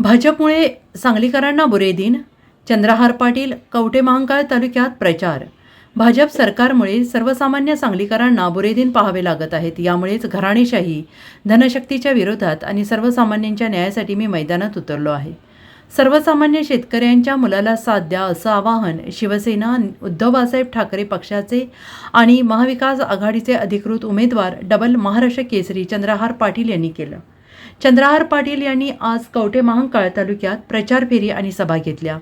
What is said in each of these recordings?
भाजपमुळे सांगलीकरांना बुरे दिन चंद्रहार पाटील कवटे महांकाळ तालुक्यात प्रचार. भाजप सरकारमुळे सर्वसामान्य सांगलीकरांना बुरे दिन पाहावे लागत आहेत. यामुळेच घराणेशाही धनशक्तीच्या विरोधात आणि सर्वसामान्यांच्या न्यायासाठी मी मैदानात उतरलो आहे. सर्वसामान्य शेतकऱ्यांच्या मुलाला साथ द्या असं आवाहन शिवसेना उद्धव बाळासाहेब ठाकरे पक्षाचे आणि महाविकास आघाडीचे अधिकृत उमेदवार डबल महाराष्ट्र केसरी चंद्रहार पाटील यांनी केलं. चंद्रहार पाटील यांनी आज कवटे महांकाळ तालुक्यात प्रचार फेरी आणि सभा घेतल्या.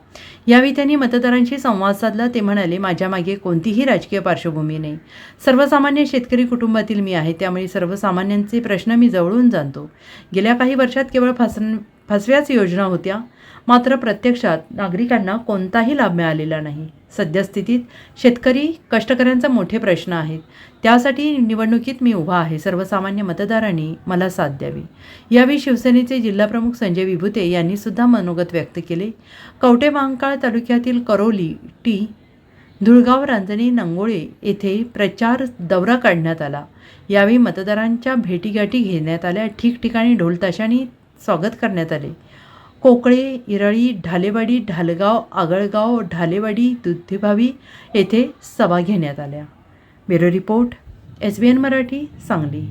यावेळी त्यांनी मतदारांशी संवाद साधला. ते म्हणाले माझ्या मागे कोणतीही राजकीय पार्श्वभूमी नाही. सर्वसामान्य शेतकरी कुटुंबातील मी आहे. त्यामुळे सर्वसामान्यांचे प्रश्न मी जवळून जाणतो. गेल्या काही वर्षात केवळ फसन फसव्याच योजना होत्या. मात्र प्रत्यक्षात नागरिकांना कोणताही लाभ मिळालेला नाही. सद्यस्थितीत शेतकरी कष्टकऱ्यांचा मोठे प्रश्न आहेत. त्यासाठी निवडणुकीत मी उभा आहे. सर्वसामान्य मतदारांनी मला साथ द्यावी. यावेळी शिवसेनेचे जिल्हाप्रमुख संजय विभुते यांनीसुद्धा मनोगत व्यक्त केले. कवटे महांकाळ तालुक्यातील करोली टी धुळगाव रांजणी नंगोळे येथे प्रचार दौरा काढण्यात आला. यावेळी मतदारांच्या भेटीगाठी घेण्यात आल्या. ठिकठिकाणी ढोलताशांनी स्वागत करण्यात आले. कोकळे इरळी ढालेवाडी ढालगाव आगळगाव ढालेवाडी दुधीभावी येथे सभा घेण्यात आल्या. Bureau report S B N Marathi Sangli.